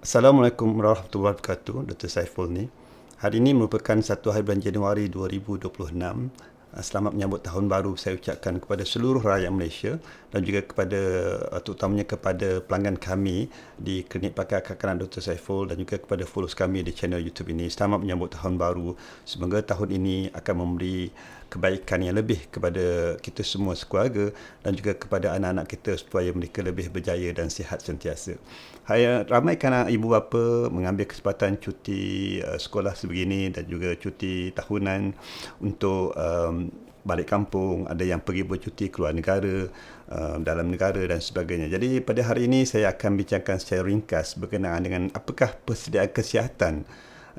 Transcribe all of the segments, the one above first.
Assalamualaikum warahmatullahi wabarakatuh. Dr. Saiful ni. Hari ini merupakan 1 hari bulan Januari 2026. Ah, selamat menyambut tahun baru saya ucapkan kepada seluruh rakyat Malaysia dan juga kepada ah, terutamanya kepada pelanggan kami di Klinik Pakar Kakaran Dr. Saiful dan juga kepada followers kami di channel YouTube ini. Selamat menyambut tahun baru. Semoga tahun ini akan memberi kebaikan yang lebih kepada kita semua sekeluarga dan juga kepada anak-anak kita supaya mereka lebih berjaya dan sihat sentiasa. Hai, ramai kan ibu bapa mengambil kesempatan cuti uh, sekolah sebegini dan juga cuti tahunan untuk um, balik kampung, ada yang pergi bercuti keluar negara, uh, dalam negara dan sebagainya. Jadi pada hari ini saya akan bincangkan secara ringkas berkenaan dengan apakah persediaan kesihatan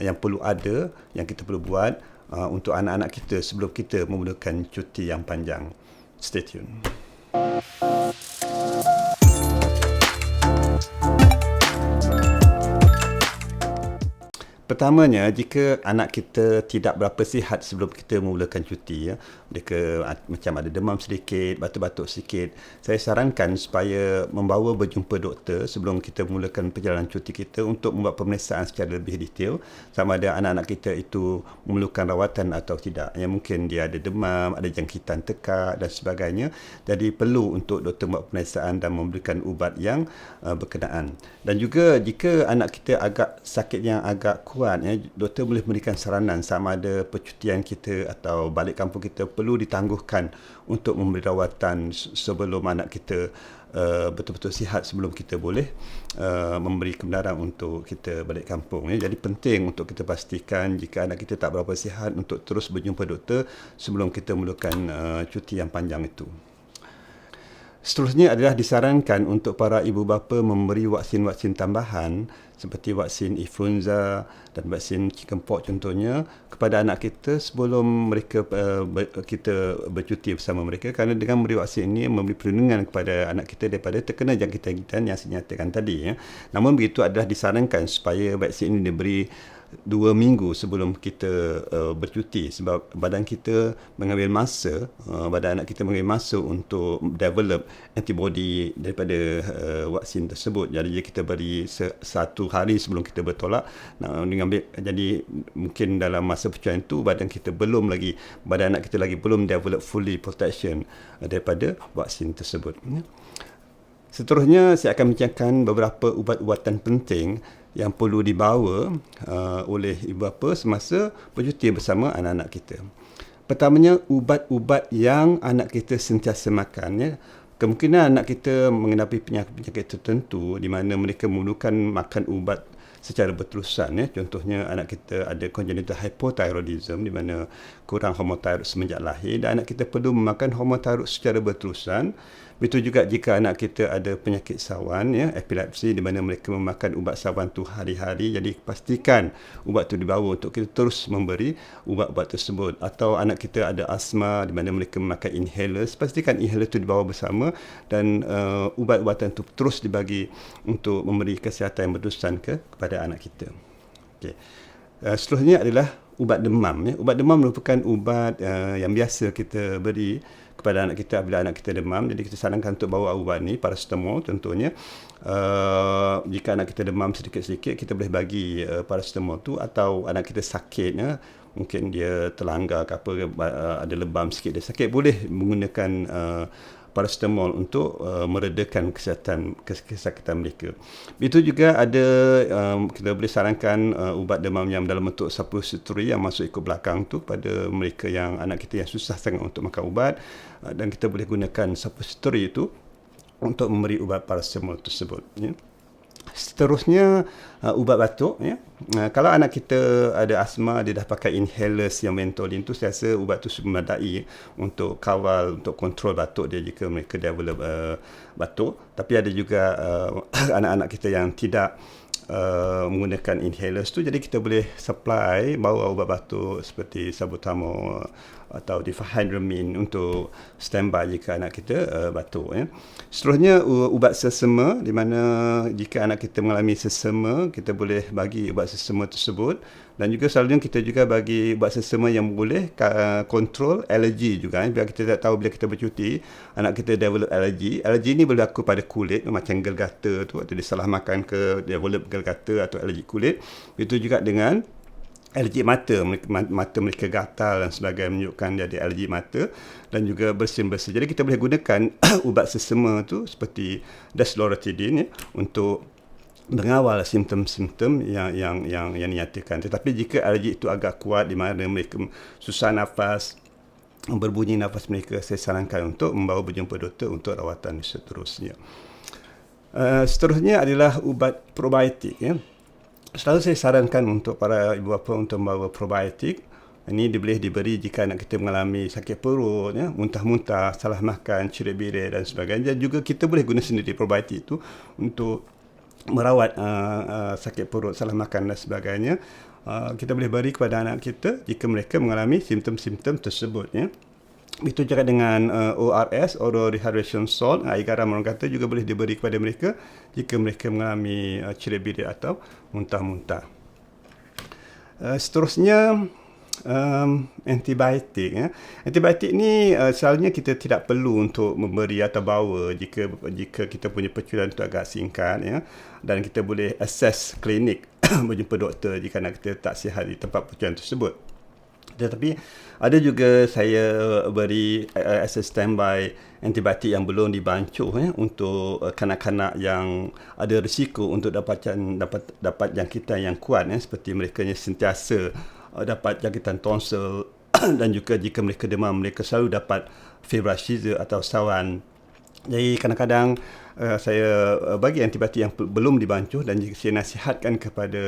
yang perlu ada, yang kita perlu buat uh, untuk anak-anak kita sebelum kita memulakan cuti yang panjang. Stay tuned. Pertamanya, jika anak kita tidak berapa sihat sebelum kita memulakan cuti, ya, mereka macam ada demam sedikit, batuk-batuk sedikit, saya sarankan supaya membawa berjumpa doktor sebelum kita memulakan perjalanan cuti kita untuk membuat pemeriksaan secara lebih detail sama ada anak-anak kita itu memerlukan rawatan atau tidak. Ya, mungkin dia ada demam, ada jangkitan tekak dan sebagainya. Jadi perlu untuk doktor membuat pemeriksaan dan memberikan ubat yang uh, berkenaan. Dan juga jika anak kita agak sakit yang agak kuat kuat ya doktor boleh memberikan saranan sama ada percutian kita atau balik kampung kita perlu ditangguhkan untuk memberi rawatan sebelum anak kita uh, betul-betul sihat sebelum kita boleh uh, memberi kebenaran untuk kita balik kampung ya jadi penting untuk kita pastikan jika anak kita tak berapa sihat untuk terus berjumpa doktor sebelum kita mulakan uh, cuti yang panjang itu Seterusnya adalah disarankan untuk para ibu bapa memberi vaksin-vaksin tambahan seperti vaksin influenza dan vaksin chickenpox contohnya kepada anak kita sebelum mereka uh, kita bercuti bersama mereka kerana dengan memberi vaksin ini memberi perlindungan kepada anak kita daripada terkena jangkitan-jangkitan yang saya nyatakan tadi ya. Namun begitu adalah disarankan supaya vaksin ini diberi dua minggu sebelum kita uh, bercuti. Sebab badan kita mengambil masa uh, badan anak kita mengambil masa untuk develop antibody daripada uh, vaksin tersebut. Jadi kita beri se- satu hari sebelum kita bertolak. Nak mengambil jadi mungkin dalam masa percubaan itu badan kita belum lagi badan anak kita lagi belum develop fully protection uh, daripada vaksin tersebut. Seterusnya saya akan bincangkan beberapa ubat-ubatan penting yang perlu dibawa uh, oleh ibu bapa semasa bercuti bersama anak-anak kita. Pertamanya ubat-ubat yang anak kita sentiasa makan ya. Kemungkinan anak kita mengenapi penyakit-penyakit tertentu di mana mereka memerlukan makan ubat secara berterusan ya contohnya anak kita ada congenital hypothyroidism di mana kurang hormon thyroid semenjak lahir dan anak kita perlu memakan hormon thyroid secara berterusan begitu juga jika anak kita ada penyakit sawan ya epilepsi di mana mereka memakan ubat sawan tu hari-hari jadi pastikan ubat tu dibawa untuk kita terus memberi ubat-ubat tersebut atau anak kita ada asma di mana mereka memakai inhaler pastikan inhaler tu dibawa bersama dan uh, ubat-ubatan tu terus dibagi untuk memberi kesihatan yang berterusan ke kepada anak kita. Okey. Uh, seterusnya adalah ubat demam. Ya. Ubat demam merupakan ubat uh, yang biasa kita beri kepada anak kita apabila anak kita demam. Jadi kita sarankan untuk bawa ubat ni, paracetamol tentunya. Uh, jika anak kita demam sedikit-sedikit, kita boleh bagi uh, paracetamol tu atau anak kita sakit, ya, mungkin dia terlanggar ke apa, uh, ada lebam sikit dia sakit, boleh menggunakan uh, paracetamol untuk uh, meredakan kesihatan kesakitan mereka. Itu juga ada um, kita boleh sarankan uh, ubat demam yang dalam bentuk suppository yang masuk ikut belakang tu pada mereka yang anak kita yang susah sangat untuk makan ubat uh, dan kita boleh gunakan suppository itu untuk memberi ubat paracetamol tersebut ya. Seterusnya uh, ubat batuk ya. Uh, kalau anak kita ada asma dia dah pakai inhalers yang mentolin tu saya rasa ubat tu memadai untuk kawal untuk kontrol batuk dia jika mereka develop uh, batuk. Tapi ada juga uh, anak-anak kita yang tidak Uh, menggunakan inhalers tu jadi kita boleh supply bawa ubat batuk seperti salbutamol atau diphenhydramine untuk standby jika anak kita uh, batuk ya. Seterusnya ubat sesama di mana jika anak kita mengalami sesama kita boleh bagi ubat sesama tersebut dan juga selalunya kita juga bagi buat sesama yang boleh uh, control alergi juga eh. biar kita tak tahu bila kita bercuti anak kita develop alergi alergi ni berlaku pada kulit macam gelgata tu atau dia salah makan ke develop gelgata atau alergi kulit. Itu juga dengan alergi mata mata mereka gatal dan sebagainya menunjukkan ada alergi mata dan juga bersin-bersin. Jadi kita boleh gunakan ubat sesama tu seperti desloratadine ya, untuk mengawal simptom-simptom yang yang yang yang dinyatakan. Tetapi jika alergi itu agak kuat di mana mereka susah nafas, berbunyi nafas mereka, saya sarankan untuk membawa berjumpa doktor untuk rawatan seterusnya. Uh, seterusnya adalah ubat probiotik. Ya. Selalu saya sarankan untuk para ibu bapa untuk membawa probiotik. Ini boleh diberi jika anak kita mengalami sakit perut, ya, muntah-muntah, salah makan, cerit-birit dan sebagainya. Dan juga kita boleh guna sendiri probiotik itu untuk merawat uh, uh, sakit perut, salah makan dan sebagainya, uh, kita boleh beri kepada anak kita jika mereka mengalami simptom-simptom tersebut. Ya. Itu juga dengan uh, ORS, Oral Rehydration Salt, air garam orang kata juga boleh diberi kepada mereka jika mereka mengalami uh, cerit-birit atau muntah-muntah. Uh, seterusnya, um, antibiotik ya. Antibiotik ni uh, selalunya kita tidak perlu untuk memberi atau bawa jika jika kita punya percutian itu agak singkat ya dan kita boleh assess klinik berjumpa doktor jika anak kita tak sihat di tempat percutian tersebut. Tetapi ada juga saya beri uh, as a standby antibiotik yang belum dibancuh ya untuk uh, kanak-kanak yang ada risiko untuk dapatkan dapat dapat jangkitan yang kuat ya seperti mereka yang sentiasa uh, dapat jangkitan tonsil dan juga jika mereka demam mereka selalu dapat febra atau sawan. Jadi kadang-kadang uh, saya uh, bagi antibiotik yang belum dibancuh dan jika saya nasihatkan kepada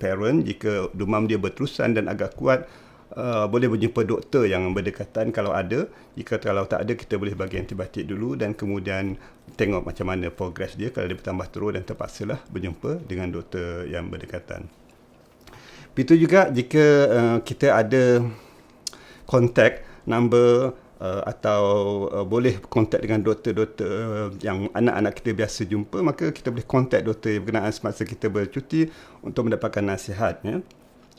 parent jika demam dia berterusan dan agak kuat uh, boleh berjumpa doktor yang berdekatan kalau ada. Jika kalau tak ada kita boleh bagi antibiotik dulu dan kemudian tengok macam mana progres dia. Kalau dia bertambah teruk dan terpaksalah berjumpa dengan doktor yang berdekatan itu juga jika uh, kita ada kontak number uh, atau uh, boleh kontak dengan doktor-doktor yang anak-anak kita biasa jumpa maka kita boleh kontak doktor yang berkenaan semasa kita bercuti untuk mendapatkan nasihat ya.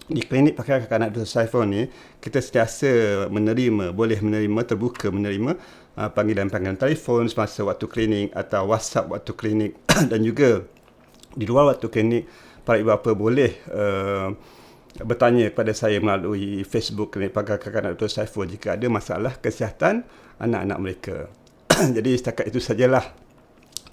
Di klinik pakai kanak-kanak Dr. Saiful ni kita sentiasa menerima boleh menerima terbuka menerima panggilan-panggilan telefon semasa waktu klinik atau WhatsApp waktu klinik dan juga di luar waktu klinik para ibu bapa boleh uh, bertanya kepada saya melalui Facebook Klinik Pakar Kanak-Kanak Dr. Saiful jika ada masalah kesihatan anak-anak mereka. Jadi setakat itu sajalah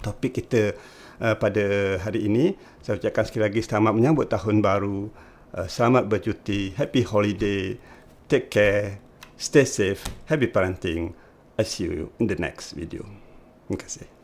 topik kita uh, pada hari ini. Saya ucapkan sekali lagi selamat menyambut tahun baru. Uh, selamat bercuti. Happy holiday. Take care. Stay safe. Happy parenting. I see you in the next video. Terima kasih.